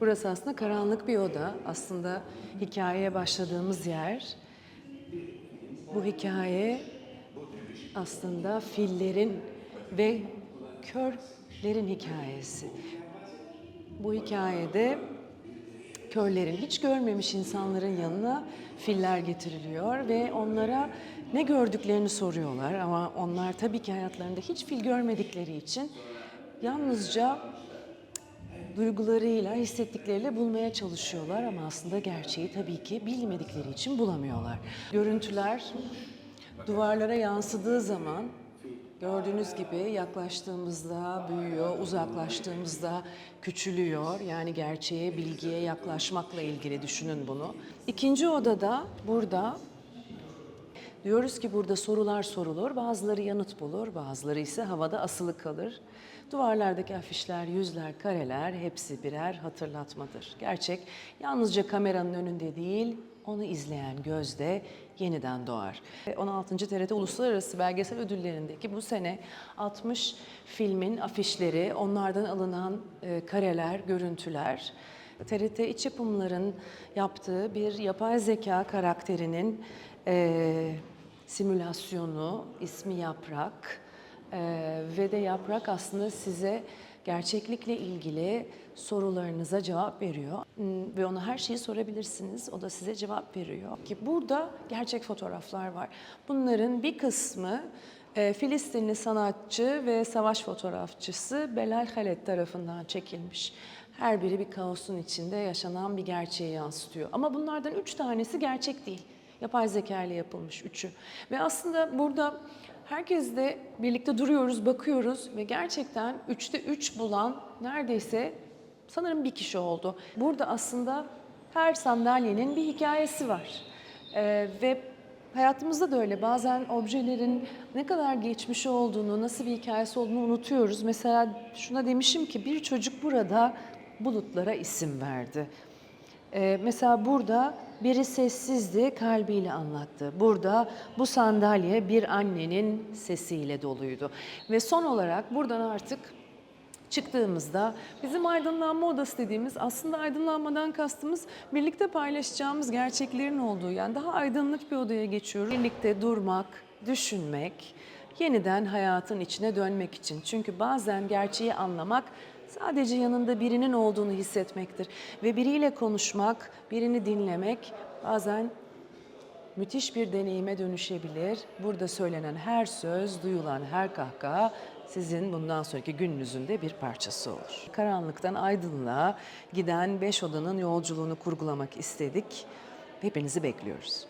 Burası aslında karanlık bir oda. Aslında hikayeye başladığımız yer. Bu hikaye aslında fillerin ve körlerin hikayesi. Bu hikayede körlerin, hiç görmemiş insanların yanına filler getiriliyor ve onlara ne gördüklerini soruyorlar ama onlar tabii ki hayatlarında hiç fil görmedikleri için yalnızca duygularıyla, hissettikleriyle bulmaya çalışıyorlar ama aslında gerçeği tabii ki bilmedikleri için bulamıyorlar. Görüntüler duvarlara yansıdığı zaman gördüğünüz gibi yaklaştığımızda büyüyor, uzaklaştığımızda küçülüyor. Yani gerçeğe, bilgiye yaklaşmakla ilgili düşünün bunu. İkinci odada burada Diyoruz ki burada sorular sorulur, bazıları yanıt bulur, bazıları ise havada asılı kalır. Duvarlardaki afişler, yüzler, kareler hepsi birer hatırlatmadır. Gerçek yalnızca kameranın önünde değil, onu izleyen gözde yeniden doğar. 16. TRT Uluslararası Belgesel Ödülleri'ndeki bu sene 60 filmin afişleri, onlardan alınan e, kareler, görüntüler, TRT İç Yapımlar'ın yaptığı bir yapay zeka karakterinin e, simülasyonu, ismi Yaprak E, ve de Yaprak aslında size gerçeklikle ilgili sorularınıza cevap veriyor Hmm, ve ona her şeyi sorabilirsiniz. O da size cevap veriyor. Ki burada gerçek fotoğraflar var. Bunların bir kısmı e, Filistinli sanatçı ve savaş fotoğrafçısı Belal Halet tarafından çekilmiş. Her biri bir kaosun içinde yaşanan bir gerçeği yansıtıyor. Ama bunlardan üç tanesi gerçek değil. Yapay zeka ile yapılmış üçü. Ve aslında burada herkesle birlikte duruyoruz, bakıyoruz ve gerçekten üçte üç bulan neredeyse sanırım bir kişi oldu. Burada aslında her sandalyenin bir hikayesi var. Ee, ve hayatımızda da öyle. Bazen objelerin ne kadar geçmiş olduğunu, nasıl bir hikayesi olduğunu unutuyoruz. Mesela şuna demişim ki bir çocuk burada bulutlara isim verdi. Ee, mesela burada biri sessizdi, kalbiyle anlattı. Burada bu sandalye bir annenin sesiyle doluydu. Ve son olarak buradan artık çıktığımızda bizim aydınlanma odası dediğimiz aslında aydınlanmadan kastımız birlikte paylaşacağımız gerçeklerin olduğu yani daha aydınlık bir odaya geçiyoruz. Birlikte durmak, düşünmek, yeniden hayatın içine dönmek için. Çünkü bazen gerçeği anlamak sadece yanında birinin olduğunu hissetmektir. Ve biriyle konuşmak, birini dinlemek bazen müthiş bir deneyime dönüşebilir. Burada söylenen her söz, duyulan her kahkaha sizin bundan sonraki gününüzün de bir parçası olur. Karanlıktan aydınlığa giden beş odanın yolculuğunu kurgulamak istedik. Hepinizi bekliyoruz.